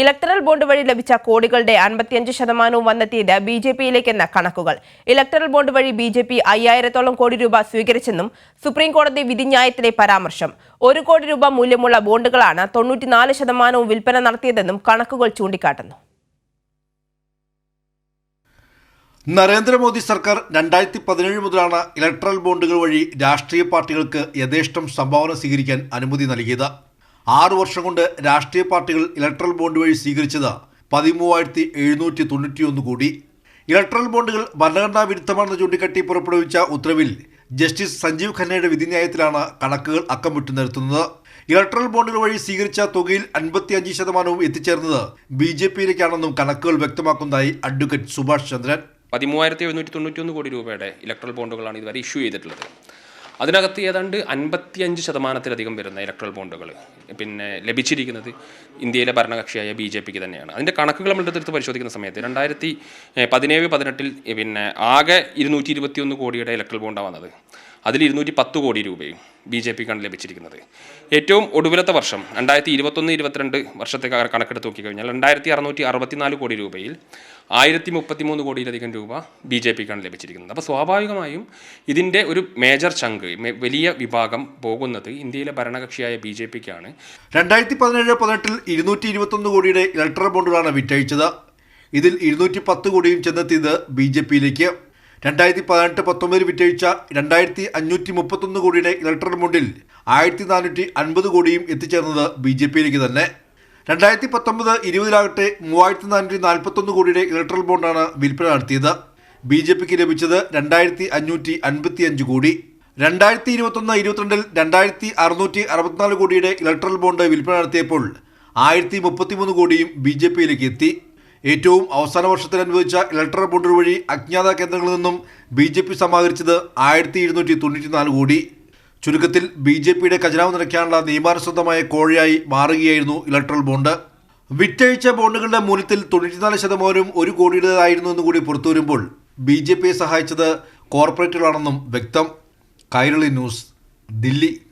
Electoral bond വഴി ലഭിച്ച കോടികളുടെ അൻപത്തിയഞ്ച് ശതമാനവും വന്നെത്തിയത് ബി ജെ പിയിലേക്കെന്ന കണക്കുകൾ. ഇലക്ടറൽ ബോണ്ട് വഴി ബി ജെ പി അയ്യായിരത്തോളം കോടി രൂപ സ്വീകരിച്ചെന്നും സുപ്രീം കോടതി വിധിന്യായത്തിലെ പരാമർശം. ഒരു കോടി രൂപ മൂല്യമുള്ള ബോണ്ടുകളാണ് തൊണ്ണൂറ്റിനാല് ശതമാനവും വിൽപ്പന നടത്തിയതെന്നും കണക്കുകൾ ചൂണ്ടിക്കാട്ടുന്നു. നരേന്ദ്രമോദി സർക്കാർ രണ്ടായിരത്തി പതിനേഴ് മുതലാണ് ഇലക്ട്രൽ ബോണ്ടുകൾ വഴി രാഷ്ട്രീയ പാർട്ടികൾക്ക് യഥേഷ്ടം സംഭാവന സ്വീകരിക്കാൻ അനുമതി നൽകിയത്. ആറു വർഷം കൊണ്ട് രാഷ്ട്രീയ പാർട്ടികൾ ഇലക്ട്രൽ ബോണ്ട് വഴി സ്വീകരിച്ചത് പതിമൂവായിരത്തി എഴുന്നൂറ്റി തൊണ്ണൂറ്റിയൊന്ന് കോടി. ഇലക്ട്രൽ ബോണ്ടുകൾ ഭരണഘടനാ വിരുദ്ധമാണെന്ന് ചൂണ്ടിക്കാട്ടി പുറപ്പെടുവിച്ച ഉത്തരവിൽ ജസ്റ്റിസ് സഞ്ജീവ് ഖന്നയുടെ വിധിന്യായത്തിലാണ് കണക്കുകൾ അക്കം വിട്ടു നിർത്തുന്നത് ഇലക്ട്രൽ ബോണ്ടുകൾ വഴി സ്വീകരിച്ച തുകയിൽ അൻപത്തിയഞ്ച് ശതമാനവും എത്തിച്ചേർന്നത് ബി ജെ പിയിലേക്കാണെന്നും കണക്കുകൾ വ്യക്തമാക്കുന്നതായി അഡ്വക്കേറ്റ് സുഭാഷ് ചന്ദ്രൻ. പതിമൂവായിരത്തി എഴുന്നൂറ്റി തൊണ്ണൂറ്റി ഒന്ന് കോടി രൂപയുടെ ഇലക്ട്രൽ ബോണ്ടുകളാണ് ഇതുവരെ ഇഷ്യൂ ചെയ്തിട്ടുള്ളത്. അതിനകത്ത് ഏതാണ്ട് അൻപത്തിയഞ്ച് ശതമാനത്തിലധികം വരുന്ന ഇലക്ട്രൽ ബോണ്ടുകൾ പിന്നെ ലഭിച്ചിരിക്കുന്നത് ഇന്ത്യയിലെ ഭരണകക്ഷിയായ ബി ജെ പിക്ക് തന്നെയാണ്. അതിന്റെ കണക്കുകൾ നമ്മൾ എടുത്ത് പരിശോധിക്കുന്ന സമയത്ത് രണ്ടായിരത്തി പതിനേഴ് പതിനെട്ടിൽ പിന്നെ ആകെ ഇരുന്നൂറ്റി ഇരുപത്തിയൊന്ന് കോടിയുടെ ഇലക്ട്രൽ ബോണ്ടാണ് വന്നത്. അതിൽ ഇരുന്നൂറ്റി പത്ത് കോടി രൂപയും ബി ജെ പിക്കാണ് ലഭിച്ചിരിക്കുന്നത്. ഏറ്റവും ഒടുവിലത്തെ വർഷം രണ്ടായിരത്തി ഇരുപത്തൊന്ന് ഇരുപത്തിരണ്ട് വർഷത്തെ കണക്കെടുത്ത് നോക്കിക്കഴിഞ്ഞാൽ രണ്ടായിരത്തി അറുന്നൂറ്റി അറുപത്തിനാല് കോടി രൂപയിൽ ആയിരത്തി മുപ്പത്തിമൂന്ന് കോടിയിലധികം രൂപ ബി ജെ പിക്കാണ് ലഭിച്ചിരിക്കുന്നത്. അപ്പോൾ സ്വാഭാവികമായും ഇതിന്റെ ഒരു മേജർ ചങ്ക് വലിയ വിഭാഗം പോകുന്നത് ഇന്ത്യയിലെ ഭരണകക്ഷിയായ ബി ജെ പിക്കാണ്. രണ്ടായിരത്തി പതിനേഴ് പതിനെട്ടിൽ ഇരുന്നൂറ്റി ഇരുപത്തൊന്ന് കോടിയുടെ ഇലക്ട്രൽ ബോണ്ടുകളാണ് വിറ്റഴിച്ചത്. ഇതിൽ ഇരുന്നൂറ്റി പത്ത് കോടിയും ചെന്നെത്തിയത് ബി ജെ പിയിലേക്ക്. രണ്ടായിരത്തി പതിനെട്ട് പത്തൊമ്പതിൽ വിറ്റഴിച്ച രണ്ടായിരത്തി അഞ്ഞൂറ്റി മുപ്പത്തൊന്ന് കോടിയുടെ ഇലക്ട്രൽ ബോണ്ടിൽ ആയിരത്തി നാനൂറ്റി അൻപത് കോടിയും എത്തിച്ചേർന്നത് ബി ജെ പിയിലേക്ക് തന്നെ. രണ്ടായിരത്തി പത്തൊമ്പത് ഇരുപതിലാകട്ടെ മൂവായിരത്തി നാനൂറ്റി നാൽപ്പത്തൊന്ന് കോടിയുടെ ഇലക്ട്രൽ ബോണ്ടാണ് വിൽപ്പന നടത്തിയത്. ബി ജെ പിക്ക് ലഭിച്ചത് രണ്ടായിരത്തി അഞ്ഞൂറ്റി അൻപത്തി അഞ്ച് കോടി. രണ്ടായിരത്തി ഇരുപത്തൊന്ന് ഇരുപത്തിരണ്ടിൽ രണ്ടായിരത്തി അറുന്നൂറ്റി അറുപത്തിനാല് കോടിയുടെ ഇലക്ട്രൽ ബോണ്ട് വിൽപ്പന നടത്തിയപ്പോൾ ആയിരത്തി മുപ്പത്തിമൂന്ന് കോടിയും ബി ജെ പിയിലേക്ക് എത്തി. ഏറ്റവും അവസാന വർഷത്തിൽ അനുവദിച്ച ഇലക്ട്രൽ ബോണ്ടുകൾ വഴി അജ്ഞാത കേന്ദ്രങ്ങളിൽ നിന്നും ബി ജെ പി സമാഹരിച്ചത് ആയിരത്തി ഇരുന്നൂറ്റി തൊണ്ണൂറ്റിനാല് കോടി. ചുരുക്കത്തിൽ ബി ജെ പിയുടെ ഖജനാവ് നിറയ്ക്കാനുള്ള നിയമാനുസൃതമായ കോഴയായി മാറുകയായിരുന്നു ഇലക്ട്രൽ ബോണ്ട്. വിറ്റഴിച്ച ബോണ്ടുകളുടെ മൂല്യത്തിൽ തൊണ്ണൂറ്റിനാല് ശതമാനവും ഒരു കോടിയുടേതായിരുന്നു എന്ന് കൂടി പുറത്തുവരുമ്പോൾ ബി ജെ പിയെ സഹായിച്ചത് കോർപ്പറേറ്റുകളാണെന്നും വ്യക്തം. കൈരളി ന്യൂസ് ദില്ലി.